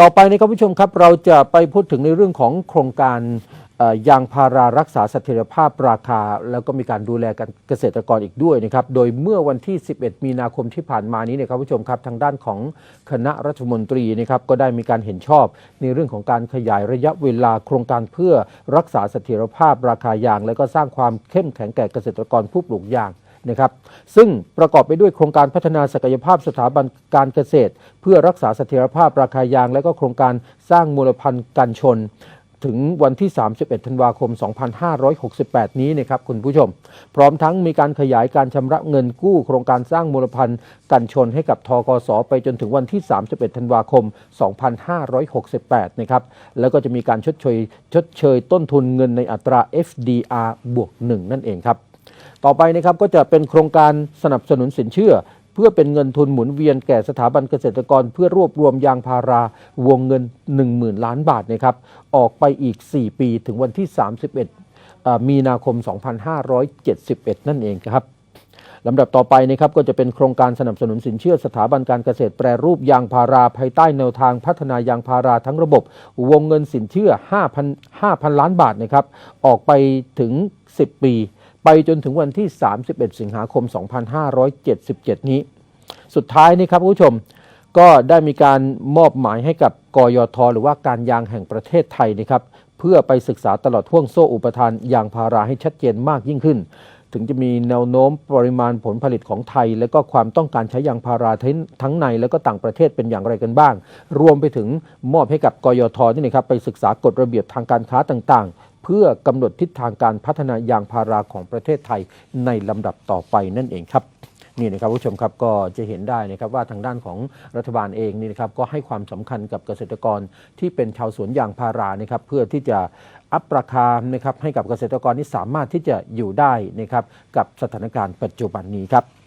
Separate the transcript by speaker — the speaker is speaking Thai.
Speaker 1: ต่อไปนะครับผู้ชมครับเราจะไปพูดถึงในเรื่องของโครงการยางพารารักษาเสถียรภาพราคา แล้วก็มีการดูแลกันเกษตรกรอีกด้วยนะครับ โดยเมื่อวันที่ 11 มีนาคมที่ผ่านมานี้นะครับผู้ชมครับทางด้านของคณะรัฐมนตรีนะครับก็ได้มีการเห็นชอบ ในเรื่องของการขยายระยะเวลาโครงการเพื่อรักษาเสถียรภาพราคายาง และก็สร้างความเข้มแข็งแก่เกษตรกรผู้ปลูกยาง นะครับซึ่งประกอบไปด้วยโครงการพัฒนาศักยภาพสถาบันการเกษตร เพื่อรักษาเสถียรภาพราคายาง และก็โครงการสร้างมูลพันธุ์กันชน ถึงวันที่ 31 ธันวาคม 2568 นี้นะครับคุณผู้ชม พร้อมทั้งมีการขยายการชำระเงินกู้ โครงการสร้างมูลพันธุ์กันชนให้กับทกสไปจนถึงวันที่ 31 ธันวาคม 2568 นะครับ แล้วก็จะมีการชดเชยชดเชยต้นทุนเงินในอัตรา FDR บวก 1 นั่นเองครับ ต่อไปนะครับก็จะเป็นโครงการสนับสนุนสินเชื่อ เพื่อเป็นเงินทุนหมุนเวียนแก่สถาบันเกษตรกร เพื่อรวบรวมยางพาราวงเงิน 10,000 ล้านบาทนะครับออกไปอีก 4 ปีถึงวันที่ 31เอ่อมีนาคม 2571 นั่นเองครับลำดับต่อไปนะครับก็จะเป็นโครงการสนับสนุนสินเชื่อสถาบันการเกษตรแปรรูปยางพาราภายใต้แนวทางพัฒนายางพาราทั้งระบบ วงเงินสินเชื่อ 5,000 5,000 ล้านบาทนะครับออกไปถึง 10 ปี ไปจนถึงวันที่ 31 สิงหาคม 2577 นี้ สุดท้ายนี่ครับคุณผู้ชมก็ได้มีการมอบหมายให้กับกยท หรือว่าการยางแห่งประเทศไทยนะครับเพื่อไปศึกษาตลอดห่วงโซ่อุปทานยางพาราให้ชัดเจนมากยิ่งขึ้น ถึงจะมีแนวโน้มปริมาณผลผลิตของไทย และก็ความต้องการใช้ยางพาราทั้งทั้งในและก็ต่างประเทศเป็นอย่างไรกันบ้าง รวมไปถึงมอบให้กับกยทนี่นะครับไปศึกษากฎระเบียบทางการค้าต่างๆ เพื่อกำหนดทิศทางการพัฒนายางพาราของประเทศไทยในลำดับต่อไปนั่นเองครับนี่นะครับผู้ชมครับก็จะเห็นได้นะครับว่าทางด้านของรัฐบาลเองนี่นะครับก็ให้ความสำคัญกับเกษตรกรที่เป็นชาวสวนยางพารานะครับเพื่อที่จะอัพราคานะครับให้กับเกษตรกรที่สามารถที่จะอยู่ได้นะครับกับสถานการณ์ปัจจุบันนี้ครับ